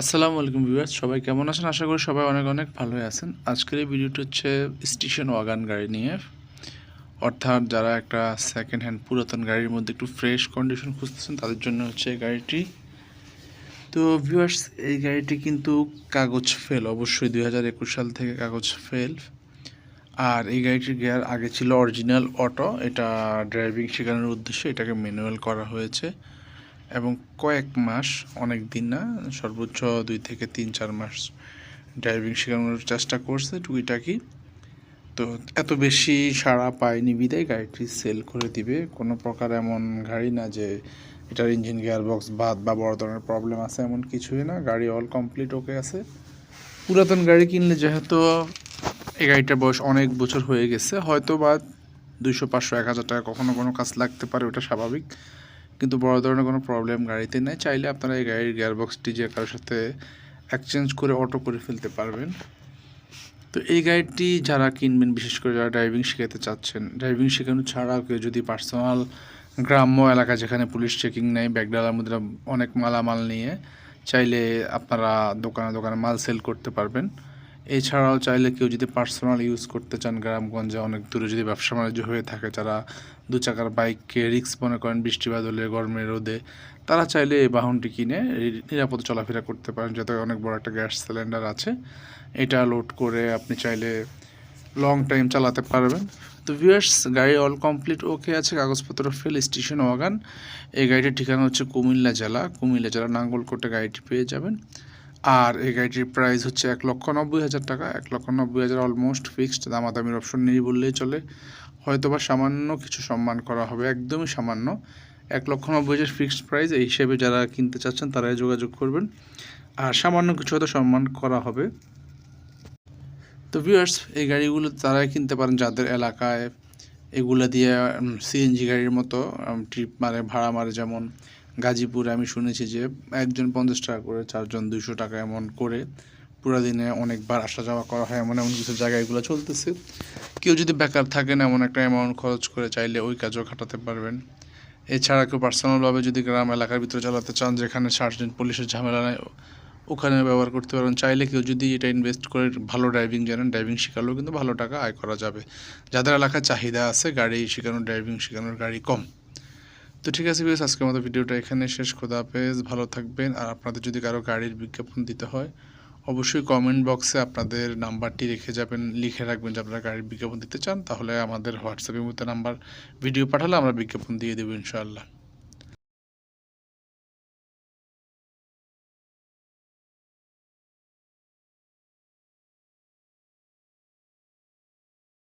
আসসালামু আলাইকুম ভিউয়ার্স, সবাই কেমন আছেন? আশা করি সবাই অনেক অনেক ভালোই আছেন। আজকের এই ভিডিওটি হচ্ছে স্টেশন ওয়াগান গাড়ি নিয়ে। অর্থাৎ যারা একটা সেকেন্ড হ্যান্ড পুরাতন গাড়ির মধ্যে একটু ফ্রেশ কন্ডিশন খুঁজতেছেন, তাদের জন্য হচ্ছে এই গাড়িটি। তো ভিউয়ার্স, এই গাড়িটি কিন্তু কাগজ ফেল অবশ্যই দুই হাজার একুশ সাল থেকে কাগজ ফেল আর এই গাড়িটির গিয়ার আগে ছিল অরিজিনাল অটো এটা ড্রাইভিং শেখানোর উদ্দেশ্যে এটাকে ম্যানুয়াল করা হয়েছে। এবং কয়েক মাস, অনেক দিন না, সর্বোচ্চ দুই থেকে তিন, চার মাস ড্রাইভিং শেখানোর চেষ্টা করছে টুকিটাকি। তো এত বেশি সাড়া পায়নি বিদায়, গাড়িটি সেল করে দিবে। কোনো প্রকার এমন গাড়ি না যে এটার ইঞ্জিন গিয়ার বক্স বাদ বা বড় ধরনের প্রবলেম আছে, এমন কিছুই না। গাড়ি অল কমপ্লিট ওকে আছে। পুরাতন গাড়ি কিনলে যেহেতু এই গাড়িটার বয়স অনেক বছর হয়ে গেছে হয়তো বা দুইশো, পাঁচশো, এক হাজার টাকা কখনো কোনো কাজ লাগতে পারে, ওটা স্বাভাবিক। কিন্তু বড় ধরনের কোনো প্রবলেম গাড়িতে নেই। চাইলে আপনারা এই গাড়ির গিয়ারবক্সটি যে কারোর সাথে এক্সচেঞ্জ করে অটো করে ফেলতে পারবেন। তো এই গাড়িটি যারা কিনবেন, বিশেষ করে যারা ড্রাইভিং শেখাতে চাচ্ছেন ড্রাইভিং শেখানো ছাড়াও কেউ যদি পার্সোনাল গ্রাম্য এলাকা যেখানে পুলিশ চেকিং নেই ব্যাগডালার মধ্যে অনেক মালামাল নিয়ে, চাইলে আপনারা দোকানে দোকানে মাল সেল করতে পারবেন। এছাড়াও চাইলে কেউ যদি পার্সোনাল ইউজ করতে চান গ্রামগঞ্জে, অনেক দূরে যদি ব্যবসা বাণিজ্য হয়ে থাকে, যারা দু চাকার বাইককে রিক্স মনে করেন বৃষ্টি বাদলে, গরমে, রোদে, তারা চাইলে এই বাহনটি কিনে নিরাপদে চলাফেরা করতে পারেন, যাতে অনেক বড় একটা গ্যাস সিলিন্ডার আছে। এটা লোড করে আপনি চাইলে লং টাইম চালাতে পারবেন। তো ভিউয়ার্স গাড়ি অল কমপ্লিট ওকে আছে, কাগজপত্র ফেল স্টেশন ওয়াগান এই গাড়িটির ঠিকানা হচ্ছে কুমিল্লা জেলা। কুমিল্লা জেলা নাঙ্গলকোটে গাড়িটি পেয়ে যাবেন। আর এই গাড়িটির প্রাইস হচ্ছে এক লক্ষ নব্বই হাজার টাকা। এক লক্ষ নব্বই হাজার অলমোস্ট ফিক্সড দামাদামির অপশন নেই বললেই চলে। হয়তোবা সামান্য কিছু সম্মান করা হবে, একদমই সামান্য। এক লক্ষ নব্বই হাজার ফিক্সড প্রাইস এই হিসেবে যারা কিনতে চাচ্ছেন তারাই যোগাযোগ করবেন। আর সামান্য কিছু হয়তো সম্মান করা হবে। তো ভিউয়ার্স এই গাড়িগুলো তারাই কিনতে পারেন যাদের এলাকায়। এগুলো দিয়ে সিএনজি গাড়ির মতো ট্রিপ মারে, ভাড়া মারে যেমন। গাজীপুরে আমি শুনেছি যে একজন পঞ্চাশ টাকা করে, চারজন দুইশো টাকা এমন করে পুরো দিনে অনেকবার আসা যাওয়া করা হয়, এমন এমন কিছু জায়গায় এগুলো চলতেছে। কেউ যদি বেকার থাকেন, এমন একটা অ্যামাউন্ট খরচ করে চাইলে ওই কাজও খাটাতে পারবেন। এছাড়া কেউ পার্সোনালভাবে যদি গ্রাম এলাকার ভিতরে চালাতে চান, যেখানে সার্জেন্ট পুলিশের ঝামেলা নেই, ওখানে ব্যবহার করতে পারবেন। চাইলে কেউ যদি এটা ইনভেস্ট করে ভালো ড্রাইভিং জানেন ড্রাইভিং শেখালেও কিন্তু ভালো টাকা আয় করা যাবে। যাদের এলাকায় চাহিদা আছে, গাড়ি শেখানোর ড্রাইভিং শেখানোর গাড়ি কম। তো ঠিক আছে বিকজ আজকের মতো ভিডিওটা এখানে শেষ। খোদা পেজ ভালো থাকবেন। আর আপনাদের যদি কারও গাড়ির বিজ্ঞাপন দিতে হয়, অবশ্যই কমেন্ট বক্সে আপনাদের নাম্বারটি রেখে যাবেন, লিখে রাখবেন যে আপনারা গাড়ির বিজ্ঞাপন দিতে চান। তাহলে আমাদের হোয়াটসঅ্যাপের মতো নাম্বার ভিডিও পাঠালে আমরা বিজ্ঞাপন দিয়ে দেবো ইনশাআল্লাহ।